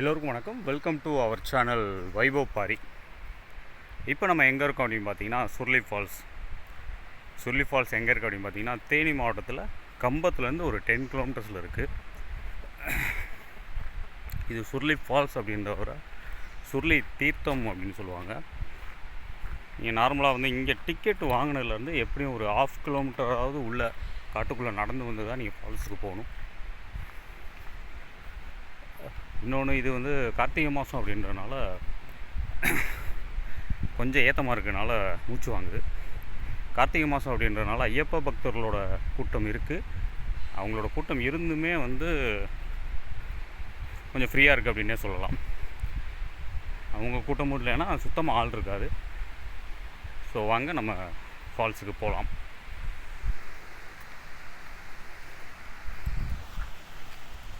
எல்லோருக்கும் வணக்கம். Welcome to our channel Vaibhav Pari இப்போ நம்ம எங்கே இருக்கோம் அப்படின்னு பார்த்தீங்கன்னா சுர்லி ஃபால்ஸ் சுர்லி ஃபால்ஸ் எங்கே இருக்குது அப்படின்னு பார்த்தீங்கன்னா தேனி மாவட்டத்தில் கம்பத்துலேருந்து ஒரு டென் கிலோமீட்டர்ஸில் இருக்குது இது சுர்லி ஃபால்ஸ் அப்படின்றவரை சுர்லி தீர்த்தம் அப்படின்னு சொல்லுவாங்க. நீங்கள் நார்மலாக வந்து இங்கே டிக்கெட் வாங்கினதுலேருந்து எப்படியும் ஒரு ஆஃப் கிலோமீட்டராவது உள்ள காட்டுக்குள்ளே நடந்து வந்து தான் நீங்கள் ஃபால்ஸுக்கு போகணும். இன்னொன்று இது வந்து கார்த்திகை மாதம் அப்படின்றனால கொஞ்சம் ஏத்தமாக இருக்கனால மூச்சு வாங்குது. கார்த்திகை மாதம் அப்படின்றனால ஐயப்ப பக்தர்களோட கூட்டம் இருக்குது அவங்களோட கூட்டம் இருந்துமே வந்து கொஞ்சம் ஃப்ரீயாக இருக்குது அப்படின்னே சொல்லலாம். அவங்க கூட்டம் இல்லைன்னா சுத்தமாக ஆள் இருக்காது. ஸோ வாங்க நம்ம ஃபால்ஸுக்கு போகலாம்